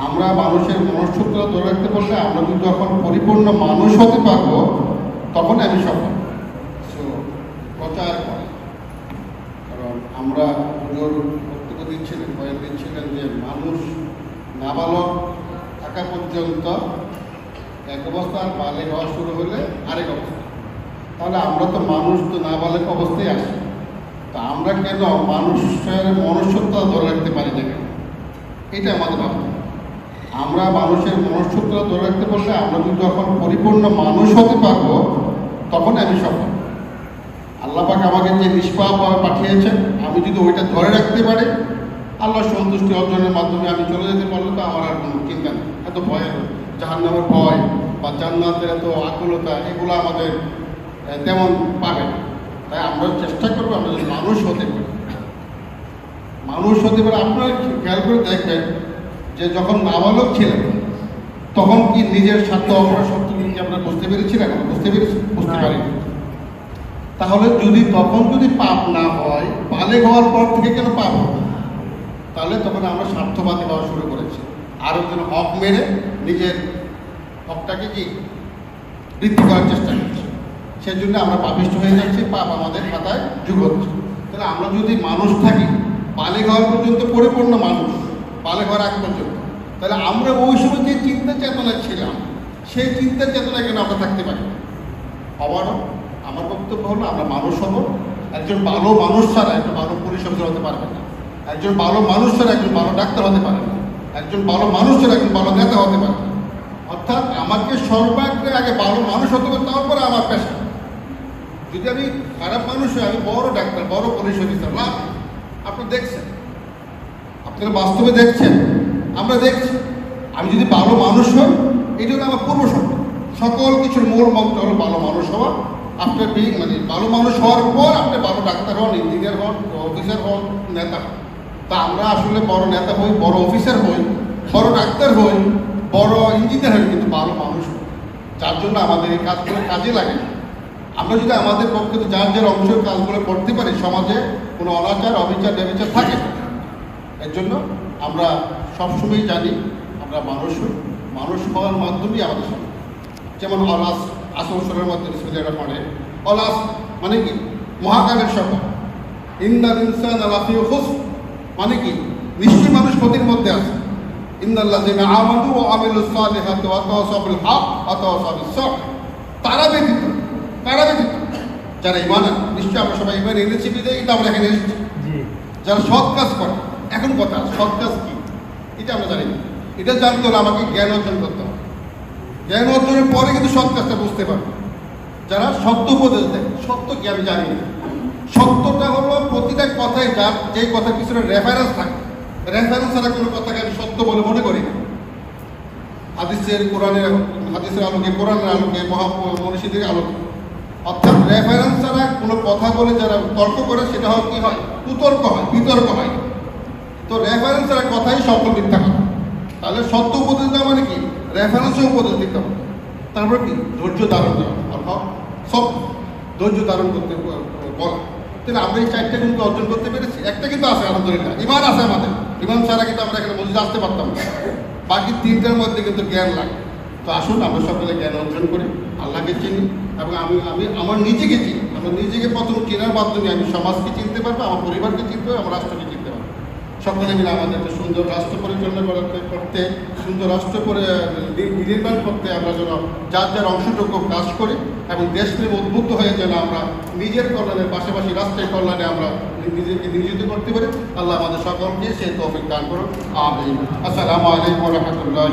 আমরা মানুষের মনুষ্যত্ব ধরে রাখতে পারলে আমরা যদি যখন পরিপূর্ণ মানুষ হতে পারব তখন আমি সফল। So, প্রচার করে। কারণ আমরা পুজোর বক্তব্য দিচ্ছিলেন বয়ান দিচ্ছিলেন যে মানুষ নাবালক থাকা পর্যন্ত এক অবস্থা আর বালেক হওয়া শুরু হলে আরেক অবস্থা। তাহলে আমরা তো মানুষ তো নাবালক অবস্থায় আসি তা আমরা কেন মানুষের মনুষ্যত্ব ধরে রাখতে পারি না কেন? এটা আমাদের ভাবনা। আমরা মানুষের মনুষ্যত্ব ধরে রাখতে পারলে আমরা যদি যখন পরিপূর্ণ মানুষ হতে পারব, তখন আমি সফল। আল্লাহ পাক আমাকে যে নিষ্পাপভাবে পাঠিয়েছেন, আমি যদি ওইটা ধরে রাখতে পারি আল্লাহ সন্তুষ্টি অর্জনের মাধ্যমে আমি চলে যেতে পারলে তো আমার আর কোনো চিন্তা নেই। এত ভয়, জাহান্নামের ভয় বা জান্নাতের এত আকুলতা, এগুলো আমাদের তেমন পাবে না। তাই আমরা চেষ্টা করব আমরা মানুষ হতে পারি। মানুষ হতে পারে, আপনারা খেয়াল করে দেখবেন যে যখন নাবালক ছিলেন তখন কি নিজের স্বার্থ অপরাধ সত্য কি আপনারা বুঝতে পেরেছিলেন বুঝতে পেরেছি? বুঝতে। পারিনি। তাহলে যদি তখন যদি পাপ না হয় বালেক হওয়ার পর থেকে কেন পাপ হবে? তাহলে তখন আমরা স্বার্থবাদী হওয়া শুরু করেছি। আর একজন হক মেরে নিজের হকটাকে কি? বৃদ্ধি করার চেষ্টা করছি। সেই জন্য আমরা পাপিষ্ট হয়ে যাচ্ছি পাপ আমাদের খাতায় যুগ হচ্ছে। তাহলে আমরা যদি মানুষ থাকি বালে ঘর পর্যন্ত পরিপূর্ণ মানুষ বালে ঘর আগ পর্যন্ত তাহলে আমরা ওই সময় যে চিন্তা চেতনা ছিলাম, সেই চিন্তা চেতনা কেন আমরা থাকতে পারি? হওয়ারও আমার বক্তব্য হলো, আমরা মানুষ হব। একজন ভালো মানুষ ছাড়া একজন ভালো পুলিশ হতে পারবে না। একজন ভালো মানুষ ছাড়া একজন ভালো ডাক্তার হতে পারে না। একজন ভালো মানুষ ছাড়া একজন ভালো নেতা হতে পারে না। অর্থাৎ আমাকে সর্বাগ্রে আগে ভালো মানুষ হতে হবে, তারপরে আমার পেশা। যদি আমি খারাপ মানুষ হই, আমি বড় ডাক্তার, বড় পুলিশ অফিসার লাভ আপনি দেখছেন। আপনারা বাস্তবে দেখছেন। আমরা দেখছি। আমি যদি ভালো মানুষ হই এটা হলো আমার পূর্ব শর্ত। সকল কিছুর মূল মন্ত্র হলো ভালো মানুষ হওয়া। আপনার মানে ভালো মানুষ হওয়ার পর আপনি ভালো ডাক্তার হন, ইঞ্জিনিয়ার হন, অফিসার হন, নেতা। হন তা আমরা আসলে বড় নেতা হই, বড় অফিসার হই, বড় ডাক্তার হই, বড় ইঞ্জিনিয়ার হই, কিন্তু ভালো মানুষ হই। যার জন্য আমাদের এই কাজগুলো কাজে লাগে না। আমরা যদি আমাদের পক্ষে যার যার অংশের কাজগুলো করতে পারি, সমাজে কোনো অনাচার, অবিচার, ব্যবচার থাকে। এর জন্য আমরা সবসময় জানি আমরা মানুষ হই। মানুষ হওয়ার মাধ্যমেই আমাদের সমাজ। যেমন অলাস আসংসরের মধ্যে সুবিধাটা পড়ে। অলাস মানে কি? মহাকালের শপথ ইন্দার ইনসান আলাফি হুস মানে কি? নিশ্চয়ই মানুষ ক্ষতির মধ্যে আছে। ইন্দাল্লাযিনা আমানু ওয়া আমিলুস সালিহাতি ওয়া তাওয়াসাউ বিল হক ওয়া তাওয়াসাউ বিস সবর তারা ব্যতীত তারা ব্যতীত। যারা ইমান নিশ্চয়ই আমরা সবাই ইমান এনেছি বিধায় এটা আমরা এখানে এসেছি। যারা সৎ কাজ করে এখন কথা, সৎ কাজ কি? এটা আমরা জানি না। এটা জানতে হলে আমাকে জ্ঞান অর্জন করতে হবে। জ্ঞান অর্জনের পরে কিন্তু সৎ কাজটা বুঝতে পারব। যারা সত্য উপদেশ দেয়, সত্য কি আমি জানি না। সত্যটা হলো প্রতিটা কথাই যার যে কথার পিছনে রেফারেন্স থাকে। রেফারেন্স ছাড়া কোনো কথাকে আমি সত্য বলে মনে করি না। হাদিসের, কোরআনের, হাদিসের আলোকে, কোরআনের আলোকে, মহা মনীষীদের আলোকে। অর্থাৎ রেফারেন্স ছাড়া কোনো কথা বলে যারা তর্ক করে, সেটা হয় কি হয়? কুতর্ক হয়, বিতর্ক হয়। তো রেফারেন্স ছাড়া কথাই সকল মিথ্যা কথা। তাহলে সত্য উপদেশ দেওয়া মানে কি? রেফারেন্সে উপদেশ দিতে হবে। তারপরে কি? ধৈর্য ধারণ দেওয়া অর্থাৎ সব ধৈর্য ধারণ করতে বলা। তাহলে আমরা এই চারটে কিন্তু অর্জন করতে পেরেছি। একটা কিন্তু আছে, আলহামদুলিল্লাহ। ইমান আছে আমাদের। ইমান ছাড়া কিন্তু আমরা এখানে মসজিদে আসতে পারতাম না। বাকি তিনটার মধ্যে কিন্তু জ্ঞান লাগে। তো আসুন, আমরা সকলে জ্ঞান অর্জন করি। আল্লাহকে চিনি এবং আমি আমি আমার নিজেকে চিনি। আমার নিজেকে প্রথম চেনার মাধ্যমে আমি সমাজকে চিনতে পারব, আমার পরিবারকে চিনতে পারব, আমার রাষ্ট্রকে চিনতে সকলে মিলে আমাদেরকে সুন্দর রাষ্ট্র পরিচালনা করতে করতে, সুন্দর রাষ্ট্র করে নির্মাণ করতে আমরা যেন যার যার অংশটুকু কাজ করি এবং দেশ প্রেম উদ্বুদ্ধ হয়ে যেন আমরা নিজের কল্যাণের পাশাপাশি রাষ্ট্রের কল্যাণে আমরা নিজেকে নিয়োজিত করতে পারি। আল্লাহ আমাদের সকলকে সেই তৌফিক দান করুন। আমি আসসালামু আলাইকুম রহমতুল্লাহ